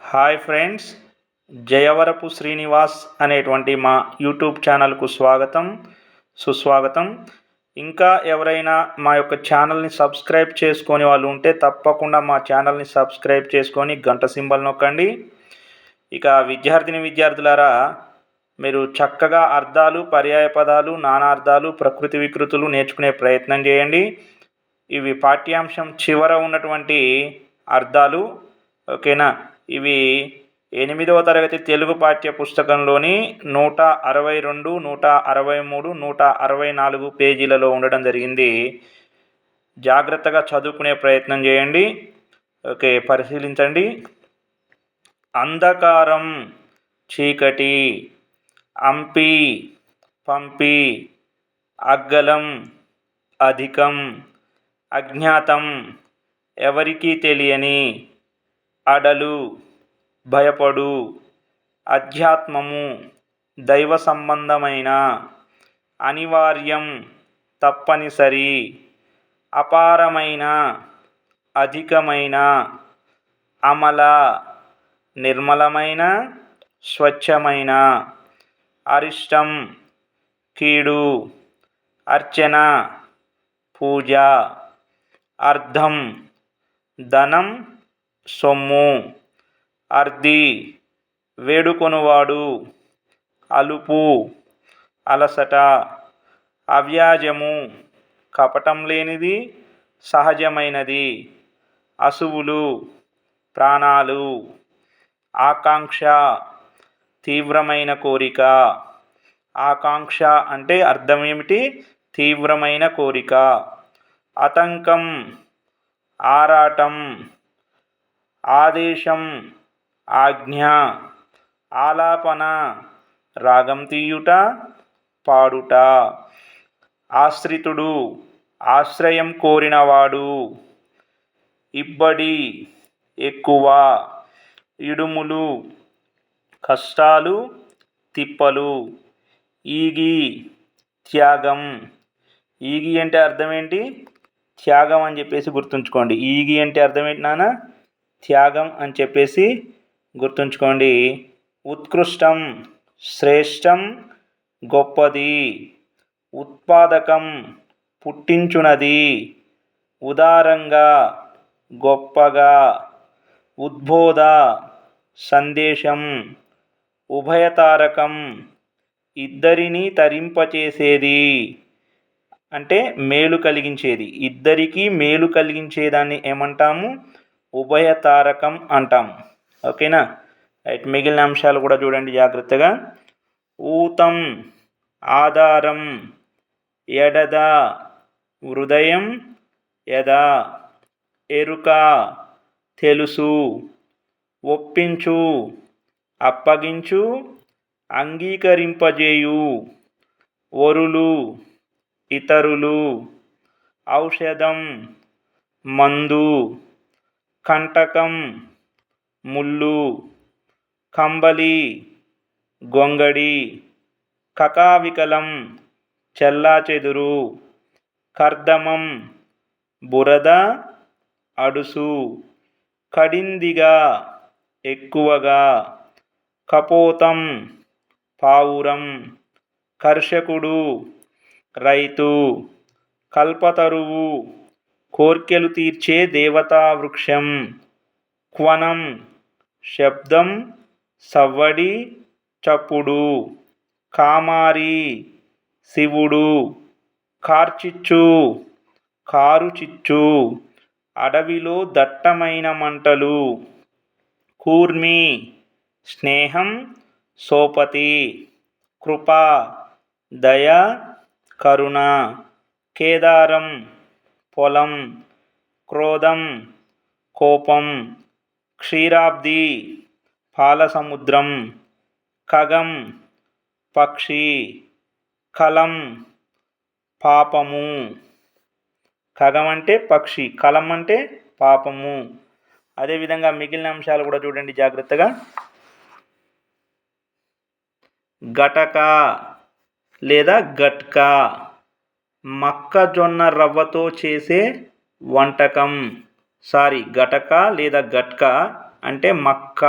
Hi friends Jayavarapu Srinivas అనేటువంటి మా YouTube ఛానల్కు స్వాగతం సుస్వాగతం. ఇంకా ఎవరైనా మా యొక్క ఛానల్ని సబ్స్క్రైబ్ చేసుకొని వాళ్ళు ఉంటే తప్పకుండా మా ఛానల్ని సబ్స్క్రైబ్ చేసుకొని గంట సింబల్ నొక్కండి. ఇక విద్యార్థిని విద్యార్థులారా మీరు చక్కగా అర్థాలు పర్యాయ పదాలు నానార్థాలు ప్రకృతి వికృతులు నేర్చుకునే ప్రయత్నం చేయండి. ఇవి పాఠ్యాంశం చివర ఉన్నటువంటి అర్థాలు. ఓకేనా? ఇవి ఎనిమిదవ తరగతి తెలుగు పాఠ్య పుస్తకంలోని నూట అరవై రెండు నూట అరవై మూడు నూట అరవై నాలుగు పేజీలలో ఉండడం జరిగింది. జాగ్రత్తగా చదువుకునే ప్రయత్నం చేయండి. ఓకే పరిశీలించండి. అంధకారం చీకటి అంపి పంపి అగ్గలం అధికం అజ్ఞాతం ఎవరికీ తెలియని అడలు భయపడు అధ్యాత్మము దైవ సంబంధమైన అనివార్యం తప్పనిసరి అపారమైన అధికమైన అమల నిర్మలమైన స్వచ్ఛమైన అరిష్టం కీడు అర్చన పూజ అర్థం ధనం సొమ్ము అర్ది వేడుకొనువాడు అలుపు అలసట అవ్యాజము కపటం లేనిది సహజమైనది అసువులు ప్రాణాలు ఆకాంక్ష తీవ్రమైన కోరిక. ఆకాంక్ష అంటే అర్థం ఏమిటి? తీవ్రమైన కోరిక. ఆతంకం ఆరాటం ఆదేశం ఆజ్ఞ ఆలాపన రాగం తీయుట పాడుట. ఆశ్రితుడు ఆశ్రయం కోరినవాడు. ఇబ్బడి ఎక్కువ ఇడుములు కష్టాలు తిప్పలు. ఈగి త్యాగం. ఈగి అంటే అర్థం ఏంటి? త్యాగం అని చెప్పేసి గుర్తుంచుకోండి. ఈగి అంటే అర్థం ఏంటి నాన్న? త్యాగం అని చెప్పేసి గుర్తుంచుకోండి. ఉత్కృష్టం శ్రేష్టం గొప్పది. ఉత్పాదకం పుట్టించునది. ఉదారంగా గొప్పగా. ఉద్బోధ సందేశం ఉభయతారకం ఇద్దరిని తరింపచేసేది. అంటే మేలు కలిగించేది. ఇద్దరికీ మేలు కలిగించేదాన్ని ఏమంటాము? ఉభయతారకం అంటాం. ఓకేనా? రైట్ మిగిలిన అంశాలు కూడా చూడండి జాగ్రత్తగా. ఊతం ఆధారం ఎడద హృదయం యద ఎరుక తెలుసు ఒప్పించు అప్పగించు అంగీకరింపజేయు వరులు ఇతరులు ఔషధం మందు కంటకం ముళ్ళు కంబలి గొంగడి కకావికలం చెల్లాచెదురు కర్దమం బురద అడుసు కడిందిగా ఎక్కువగా కపోతం పావురం కర్షకుడు రైతు కల్పతరువు కోర్కెలు తీర్చే దేవతా వృక్షం. క్వనం శబ్దం సవ్వడి చప్పుడు. కామారి శివుడు కార్చిచ్చు కారుచిచ్చు. అడవిలో దట్టమైన మంటలు. కూర్మి స్నేహం సోపతి. కృప దయ కరుణ. కేదారం పొలం క్రోధం కోపం క్షీరాబ్ది పాలసముద్రం ఖగం పక్షి కలం పాపము. ఖగం అంటే పక్షి కలం అంటే పాపము. అదేవిధంగా మిగిలిన అంశాలు కూడా చూడండి జాగ్రత్తగా. గటక లేదా గట్కా మొక్కజొన్న రవ్వతో చేసే వంటకం. సారీ గటక లేదా గట్క అంటే మక్క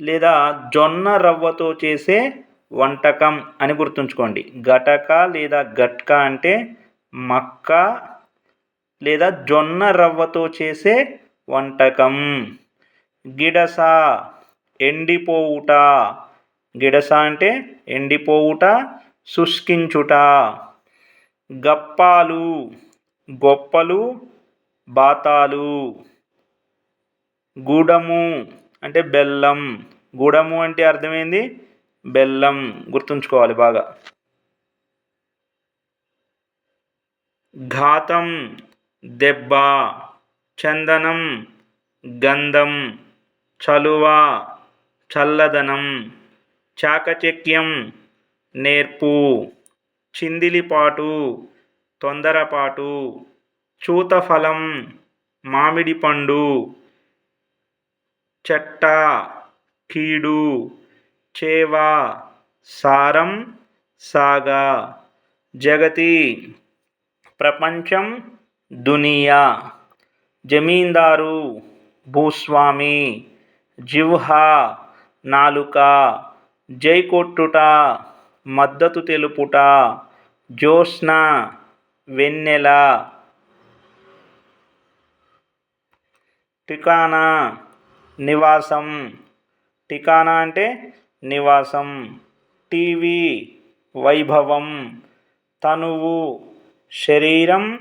లేదా జొన్న రవ్వతో చేసే వంటకం అని గుర్తుంచుకోండి. గటక లేదా గట్క అంటే మక్క లేదా జొన్న రవ్వతో చేసే వంటకం. గిడస ఎండిపోవుట. గిడస అంటే ఎండిపోవుట శుష్కించుట. గప్పాలు గొప్పలు బాతాలు గూడము అంటే బెల్లం. గూడము అంటే అర్థమైంది? బెల్లం. గుర్తుంచుకోవాలి బాగా. ఘాతం దెబ్బ చందనం గంధం చలువ చల్లదనం చాకచక్యం నేర్పు. చిందిలిపాటు తొందరపాటు చూతఫలం మామిడి పండు చెట్ట కీడు చేవ సారం సాగా జగతి ప్రపంచం దునియా జమీందారు భూస్వామి జివ్హా నాలుక జైకొట్టుట మద్దతు తెలుపుట జ్యోత్స్న వెన్నెల టికానా నివాసం. టికానా అంటే నివాసం. టీవీ వైభవం. తనువు శరీరం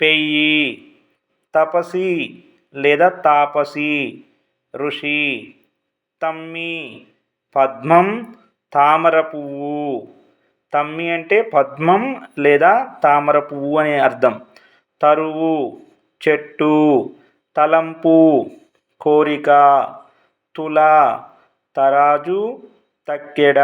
పెయ్యి. తపసి లేదా తాపసి. ఋషి తమ్మి పద్మం తామర పువ్వు. తమ్మి అంటే పద్మం లేదా తామర పువ్వు అనే అర్థం. తరువు చెట్టు తలంపు కోరిక తుల తరాజు తక్కెడ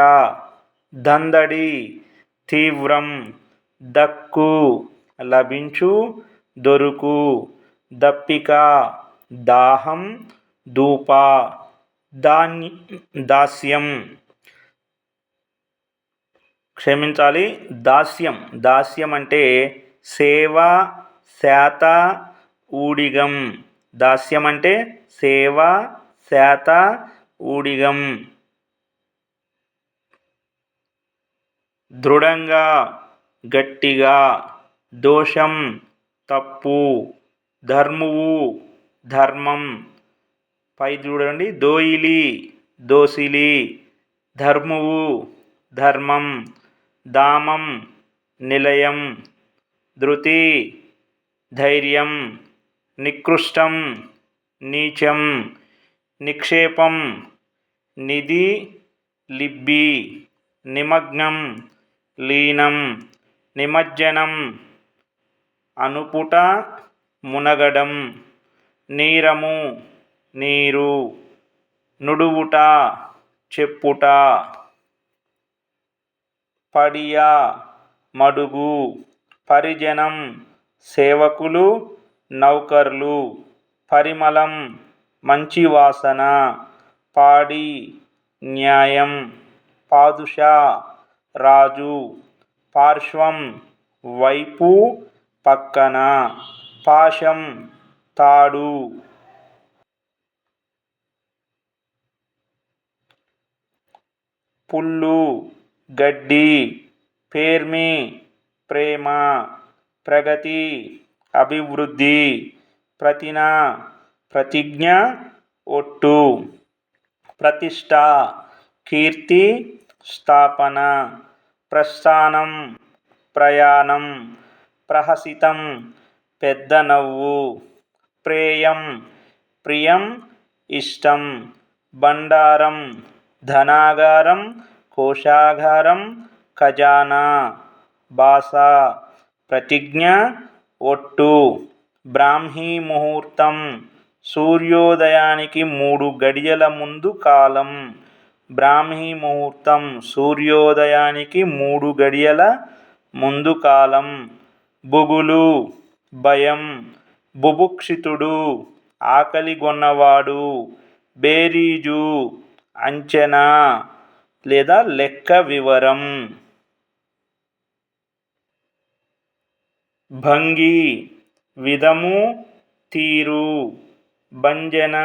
దందడి తీవ్రం దక్కు లభించు దొరుకు దప్పిక దాహం దూప దాన్ని దాస్యం. క్షమించాలి. దాస్యం. దాస్యం అంటే సేవ శాత ఊడిగం. దాస్యం అంటే సేవ శాత ఊడిగం. దృఢంగా గట్టిగా. దోషం తప్పు. ధర్మువు ధర్మం. పై చూడండి. దోయిలి దోసిలి. ధర్మువు ధర్మం. దామం నిలయం ధృతి ధైర్యం నికృష్టం నీచం నిక్షేపం నిధి లిబ్బి నిమగ్నం లీనం నిమజ్జనం అనుపుట మునగడం నీరము నీరు నుడువుట చెప్పుట. పడియా మడుగు పరిజనం సేవకులు నౌకర్లు పరిమళం మంచి వాసన పాడి న్యాయం పాదుషా రాజు పార్శ్వం వైపు పక్కన పాశం తాడు. పుల్లు గడ్డి పేర్మి ప్రేమ ప్రగతి అభివృద్ధి ప్రతిన ప్రతిజ్ఞ ఒట్టు ప్రతిష్ట కీర్తి స్థాపన ప్రస్థానం ప్రయాణం ప్రహసితం పెద్ద నవ్వు ప్రేయం ప్రియం ఇష్టం బండారం ధనాగారం కోశాగారం ఖజానా. భాష ప్రతిజ్ఞ ఒట్టు. బ్రాహ్మీ ముహూర్తం. సూర్యోదయానికి మూడు గడియల ముందు కాలం. బ్రాహ్మీ ముహూర్తం. సూర్యోదయానికి మూడు గడియల ముందు కాలం. బుగులు. భయం. బుభుక్షితుడు. ఆకలిగొన్నవాడు బేరీజు. అంచనా. లేదా లెక్క వివరం. భంగి విధము తీరు. భంజన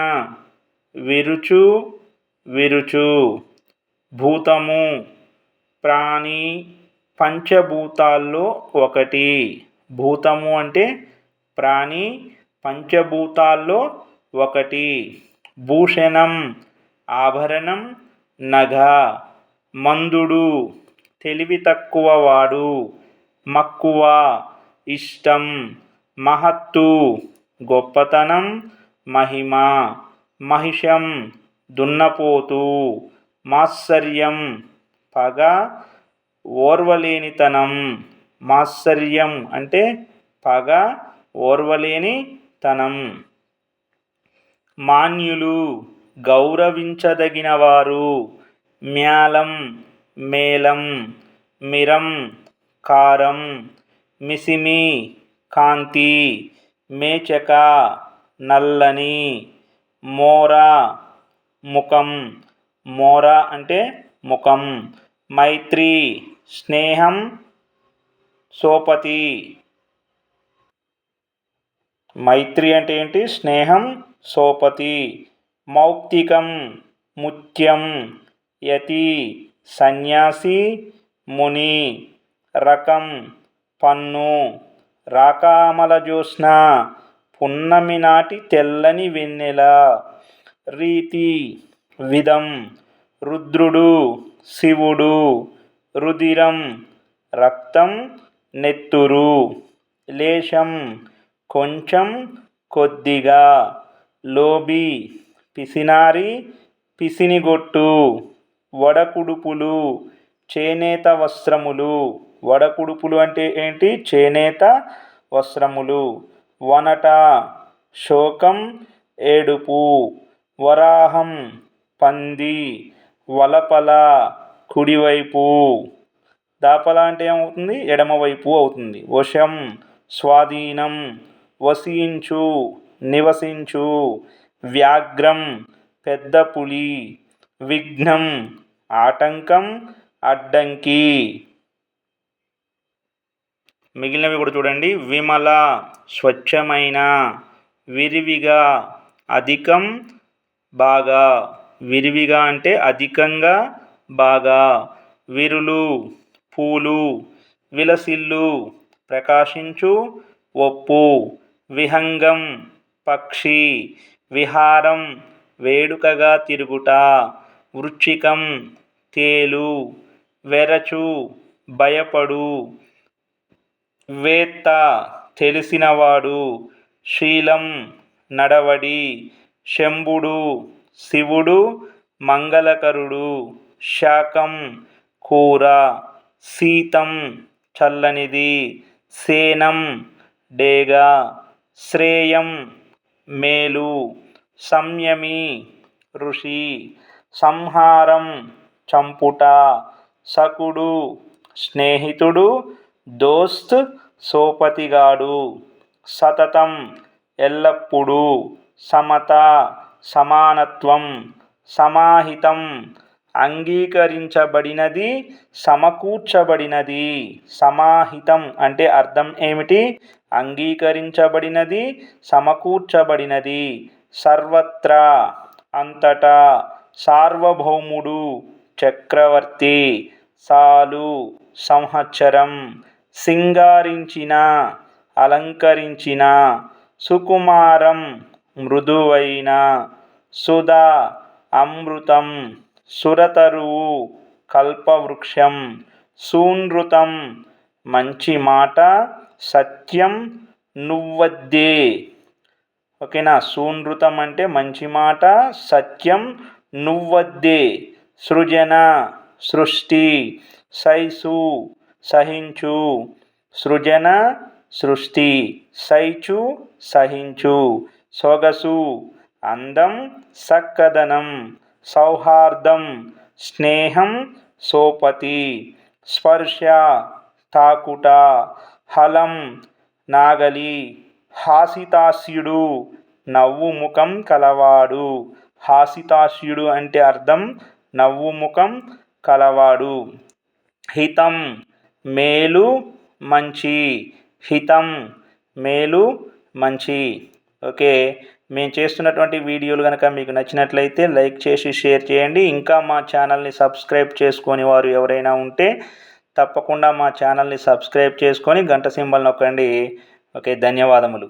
విరుచు విరుచు. భూతము ప్రాణి పంచభూతాల్లో ఒకటి. భూతము అంటే ప్రాణి పంచభూతాల్లో ఒకటి. భూషణం ఆభరణం నగ. మందుడు తెలివి తక్కువ వాడు మక్కువ ఇష్టం మహత్తు గొప్పతనం మహిమ మహిషం దున్నపోతు మాత్సర్యం పగ ఓర్వలేనితనం మాత్సర్యం అంటే పగ ఓర్వలేనితనం. మాన్యులు గౌరవించదగినవారు మ్యాలం మేలం మిరం కారం మిసిమి కాంతి మేచక నల్లని మోర ముఖం. మోర అంటే ముఖం. మైత్రి స్నేహం. సోపతి. మైత్రి అంటే ఏంటి? స్నేహం సోపతి. మౌక్తికం ముత్యం. యతి సన్యాసి ముని రకం పన్ను రాకామల జ్యోత్స్న పున్నమి నాటి తెల్లని వెన్నెల రీతి విధం రుద్రుడు శివుడు రుధిరం రక్తం నెత్తురు లేశం కొంచెం కొద్దిగా లోబి పిసినారి పిసినిగొట్టు వడకుడుపులు చేనేత వస్త్రములు. వడకుడుపులు అంటే ఏంటి? చేనేత వస్త్రములు. వనట శోకం ఏడుపు. వరాహం పంది. వలపల కుడివైపు. దాపల అంటే ఏమవుతుంది? ఎడమవైపు అవుతుంది. వశం స్వాధీనం. వసించు నివసించు. వ్యాఘ్రం పెద్ద పులి. విఘ్నం ఆటంకం అడ్డంకి. మిగిలినవి కూడా చూడండి. విమల స్వచ్ఛమైన విరివిగా అధికం బాగా. విరివిగా అంటే అధికంగా బాగా. విరులు పూలు విలసిల్లు ప్రకాశించు ఒప్పు. విహంగం పక్షి. విహారం వేడుకగా తిరుగుట. వృచ్చికం తేలు వెరచు భయపడు. వేత్త తెలిసినవాడు శీలం నడవడి. శంభుడు శివుడు మంగళకరుడు. శాకం కూర. శీతం చల్లనిది. సేనం డేగా. శ్రేయం మేలు. సంయమి ఋషి. సంహారం చంపుట. సకుడు స్నేహితుడు దోస్త్ సోపతిగాడు. సతతం ఎల్లప్పుడూ సమత సమానత్వం సమాహితం అంగీకరించబడినది సమకూర్చబడినది. సమాహితం అంటే అర్థం ఏమిటి? అంగీకరించబడినది సమకూర్చబడినది. సర్వత్రా అంతటా సార్వభౌముడు చక్రవర్తి సాలు సంవత్సరం సింగారించిన అలంకరించిన సుకుమారం మృదువైన సుధా అమృతం సురతరువు కల్పవృక్షం సూనృతం మంచి మాట సత్యం నువ్వద్దే. ఓకేనా? సూనృతం అంటే మంచి మాట సత్యం నువ్వద్దే. సృజన సృష్టి సైసు సహించు. సృజన సృష్టి సైచు సహించు. సొగసు అందం సక్కదనం సౌహార్దం స్నేహం సోపతి. స్పర్శ తాకుట హలం నాగలి హాసితాస్యుడు నవ్వు ముఖం కలవాడు. హాసితాస్యుడు అంటే అర్థం నవ్వు ముఖం కలవాడు. హితం మేలు మంచి హితం మేలు మంచి. ఓకే మేము చేస్తున్నటువంటి వీడియోలు కనుక మీకు నచ్చినట్లయితే లైక్ చేసి షేర్ చేయండి. ఇంకా మా ఛానల్ని సబ్స్క్రైబ్ చేసుకొని వారు ఎవరైనా ఉంటే తప్పకుండా మా ఛానల్ని సబ్స్క్రైబ్ చేసుకొని గంట సింబల్ నొక్కండి. ఓకే ధన్యవాదములు.